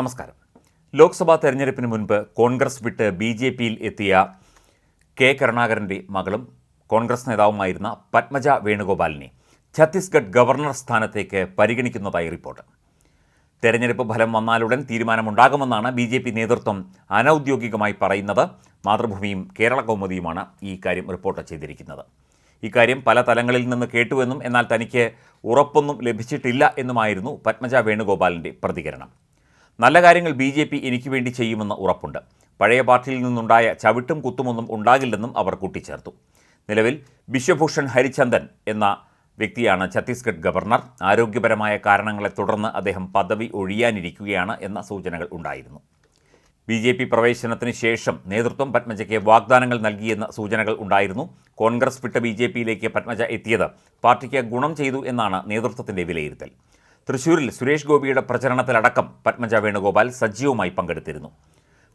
നമസ്കാരം. ലോക്സഭാ തെരഞ്ഞെടുപ്പിന് മുൻപ് കോൺഗ്രസ് വിട്ട് ബി ജെ പിയിൽ എത്തിയ കെ കരുണാകരന്റെ മകളും കോൺഗ്രസ് നേതാവുമായിരുന്ന പത്മജ വേണുഗോപാലിനെ ഛത്തീസ്ഗഡ് ഗവർണർ സ്ഥാനത്തേക്ക് പരിഗണിക്കുന്നതായി റിപ്പോർട്ട്. തെരഞ്ഞെടുപ്പ് ഫലം വന്നാലുടൻ തീരുമാനമുണ്ടാകുമെന്നാണ് ബി ജെ പി നേതൃത്വം അനൗദ്യോഗികമായി പറയുന്നത്. മാതൃഭൂമിയും കേരള കൗമുദിയുമാണ് ഈ കാര്യം റിപ്പോർട്ട് ചെയ്തിരിക്കുന്നത്. ഇക്കാര്യം പല തലങ്ങളിൽ നിന്ന് കേട്ടുവെന്നും എന്നാൽ തനിക്ക് ഉറപ്പൊന്നും ലഭിച്ചിട്ടില്ല എന്നുമായിരുന്നു പത്മജ വേണുഗോപാലിന്റെ പ്രതികരണം. നല്ല കാര്യങ്ങൾ ബി ജെ പി എനിക്ക് വേണ്ടി ചെയ്യുമെന്ന് ഉറപ്പുണ്ട്. പഴയ പാർട്ടിയിൽ നിന്നുണ്ടായ ചവിട്ടും കുത്തുമൊന്നും ഉണ്ടാകില്ലെന്നും അവർ കൂട്ടിച്ചേർത്തു. നിലവിൽ ബിശ്വഭൂഷൺ ഹരിചന്ദൻ എന്ന വ്യക്തിയാണ് ഛത്തീസ്ഗഡ് ഗവർണർ. ആരോഗ്യപരമായ കാരണങ്ങളെ തുടർന്ന് അദ്ദേഹം പദവി ഒഴിയാനിരിക്കുകയാണ് എന്ന സൂചനകൾ ഉണ്ടായിരുന്നു. ബി ജെ പി പ്രവേശനത്തിന് ശേഷം നേതൃത്വം പത്മജയ്ക്ക് വാഗ്ദാനങ്ങൾ നൽകിയെന്ന സൂചനകൾ ഉണ്ടായിരുന്നു. കോൺഗ്രസ് വിട്ട ബി ജെ പിയിലേക്ക് പത്മജ എത്തിയത് പാർട്ടിക്ക് ഗുണം ചെയ്തു എന്നാണ് നേതൃത്വത്തിന്റെ വിലയിരുത്തൽ. തൃശൂരിൽ സുരേഷ് ഗോപിയുടെ പ്രചരണത്തിലടക്കം പത്മജ വേണുഗോപാൽ സജീവമായി പങ്കെടുത്തിരുന്നു.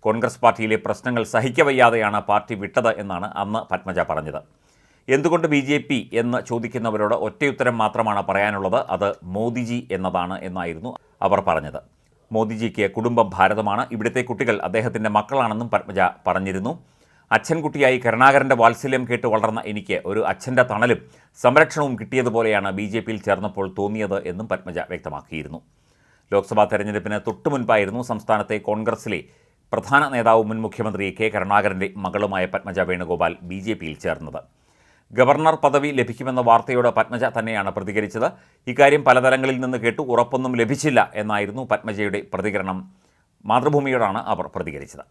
കോൺഗ്രസ് പാർട്ടിയിലെ പ്രശ്നങ്ങൾ സഹിക്കവയ്യാതെയാണ് പാർട്ടി വിട്ടത് എന്നാണ് അന്ന് പത്മജ പറഞ്ഞത്. എന്തുകൊണ്ട് ബി ജെ പി എന്ന് ചോദിക്കുന്നവരോട് ഒറ്റയുത്തരം മാത്രമാണ് പറയാനുള്ളത് അത് മോദിജി എന്നതാണ് എന്നായിരുന്നു അവർ പറഞ്ഞത്. മോദിജിക്ക് കുടുംബം ഭാരതമാണ് ഇവിടുത്തെ കുട്ടികൾ അദ്ദേഹത്തിന്റെ മക്കളാണെന്നും പത്മജ പറഞ്ഞിരുന്നു. അച്ഛൻകുട്ടിയായി കരുണാകരന്റെ വാത്സല്യം കേട്ട് വളർന്ന എനിക്ക് ഒരു അച്ഛന്റെ തണലും സംരക്ഷണവും കിട്ടിയതുപോലെയാണ് ബി ജെ പിയിൽ ചേർന്നപ്പോൾ തോന്നിയത് എന്നും പത്മജ വ്യക്തമാക്കിയിരുന്നു. ലോക്സഭാ തെരഞ്ഞെടുപ്പിന് തൊട്ടു മുൻപായിരുന്നു സംസ്ഥാനത്തെ കോൺഗ്രസിലെ പ്രധാന നേതാവും മുൻ മുഖ്യമന്ത്രി കെ കരുണാകരന്റെ മകളുമായ പത്മജ വേണുഗോപാൽ ബി ജെ പിയിൽ ചേർന്നത്. ഗവർണർ പദവി ലഭിക്കുമെന്ന വാർത്തയോട് പത്മജ തന്നെയാണ് പ്രതികരിച്ചത്. ഇക്കാര്യം പലതലങ്ങളിൽ നിന്ന് കേട്ടു ഉറപ്പൊന്നും ലഭിച്ചില്ല എന്നായിരുന്നു പത്മജയുടെ പ്രതികരണം. മാതൃഭൂമിയോടാണ് അവർ പ്രതികരിച്ചത്.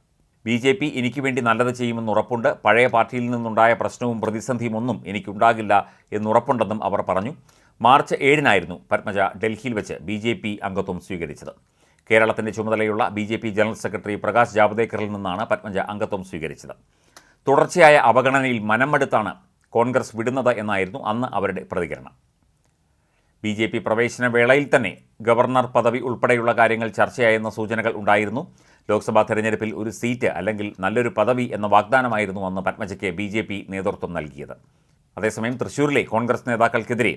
ബി ജെ പി എനിക്ക് വേണ്ടി നല്ലത് ചെയ്യുമെന്ന് ഉറപ്പുണ്ട്. പഴയ പാർട്ടിയിൽ നിന്നുണ്ടായ പ്രശ്നവും പ്രതിസന്ധിയും ഒന്നും എനിക്കുണ്ടാകില്ല എന്നുറപ്പുണ്ടെന്നും അവർ പറഞ്ഞു. മാർച്ച് ഏഴിനായിരുന്നു പത്മജ ഡൽഹിയിൽ വെച്ച് ബി ജെ പി അംഗത്വം സ്വീകരിച്ചത്. കേരളത്തിന്റെ ചുമതലയുള്ള B J P general secretary Prakash ജാവ്ദേക്കറിൽ നിന്നാണ് പത്മജ അംഗത്വം സ്വീകരിച്ചത്. തുടർച്ചയായ അവഗണനയിൽ മനമെടുത്താണ് കോൺഗ്രസ് വിടുന്നത് എന്നായിരുന്നു അന്ന് അവരുടെ പ്രതികരണം. ബി ജെ പി പ്രവേശന വേളയിൽ തന്നെ ഗവർണർ പദവി ഉൾപ്പെടെയുള്ള കാര്യങ്ങൾ ചർച്ചയായെന്ന സൂചനകൾ ഉണ്ടായിരുന്നു. ലോക്സഭാ തെരഞ്ഞെടുപ്പിൽ ഒരു സീറ്റ് അല്ലെങ്കിൽ നല്ലൊരു പദവി എന്ന വാഗ്ദാനമായിരുന്നു അന്ന് പത്മജയ്ക്ക് ബി ജെ പി നേതൃത്വം നൽകിയത്. അതേസമയം തൃശൂരിലെ കോൺഗ്രസ് നേതാക്കൾക്കെതിരെ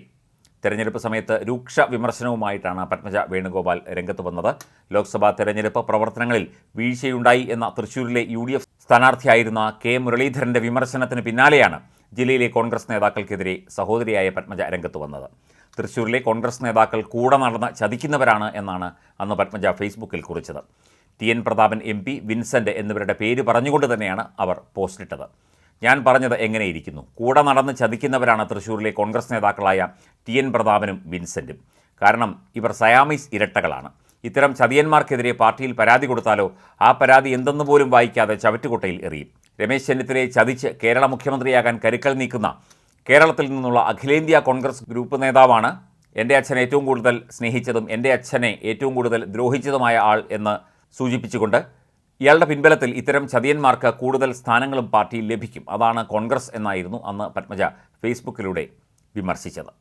തെരഞ്ഞെടുപ്പ് സമയത്ത് രൂക്ഷ വിമർശനവുമായിട്ടാണ് പത്മജ വേണുഗോപാൽ രംഗത്ത് വന്നത്. ലോക്സഭാ തെരഞ്ഞെടുപ്പ് പ്രവർത്തനങ്ങളിൽ വീഴ്ചയുണ്ടായി എന്ന തൃശൂരിലെ യു ഡി എഫ് സ്ഥാനാർത്ഥിയായിരുന്ന കെ മുരളീധരന്റെ വിമർശനത്തിന് പിന്നാലെയാണ് ജില്ലയിലെ കോൺഗ്രസ് നേതാക്കൾക്കെതിരെ സഹോദരിയായ പത്മജ രംഗത്ത് വന്നത്. തൃശൂരിലെ കോൺഗ്രസ് നേതാക്കൾ കൂടെ നടന്ന് ചതിക്കുന്നവരാണ് എന്നാണ് അന്ന് പത്മജ ഫേസ്ബുക്കിൽ കുറിച്ചത്. T N Prathapan M P Vincent എന്നിവരുടെ പേര് പറഞ്ഞുകൊണ്ട് തന്നെയാണ് അവർ പോസ്റ്റിട്ടത്. ഞാൻ പറഞ്ഞത് എങ്ങനെയിരിക്കുന്നു? കൂടെ നടന്ന് ചതിക്കുന്നവരാണ് തൃശ്ശൂരിലെ കോൺഗ്രസ് നേതാക്കളായ ടി എൻ പ്രതാപനും വിൻസെന്റും കാരണം ഇവർ സയാമീസ് ഇരട്ടകളാണ്. ഇത്തരം ചതിയന്മാർക്കെതിരെ പാർട്ടിയിൽ പരാതി കൊടുത്താലോ ആ പരാതി എന്തെന്ന് പോലും വായിക്കാതെ ചവറ്റുകുട്ടയിൽ എറിയും. രമേശ് ചെന്നിത്തലയെ ചതിച്ച് കേരള മുഖ്യമന്ത്രിയാകാൻ കരുക്കൾ നീക്കുന്ന കേരളത്തിൽ നിന്നുള്ള അഖിലേന്ത്യാ കോൺഗ്രസ് ഗ്രൂപ്പ് നേതാവാണ് എന്റെ അച്ഛൻ ഏറ്റവും കൂടുതൽ സ്നേഹിച്ചതും എന്റെ അച്ഛനെ ഏറ്റവും കൂടുതൽ ദ്രോഹിച്ചതുമായ ആൾ എന്ന് സൂചിപ്പിച്ചുകൊണ്ട് ഇയാളുടെ പിൻബലത്തിൽ ഇത്തരം ചതിയന്മാർക്ക് കൂടുതൽ സ്ഥാനങ്ങളും പാർട്ടിയിൽ ലഭിക്കും. അതാണ് കോൺഗ്രസ് എന്നായിരുന്നു അന്ന് പത്മജ ഫേസ്ബുക്കിലൂടെ വിമർശിച്ചത്.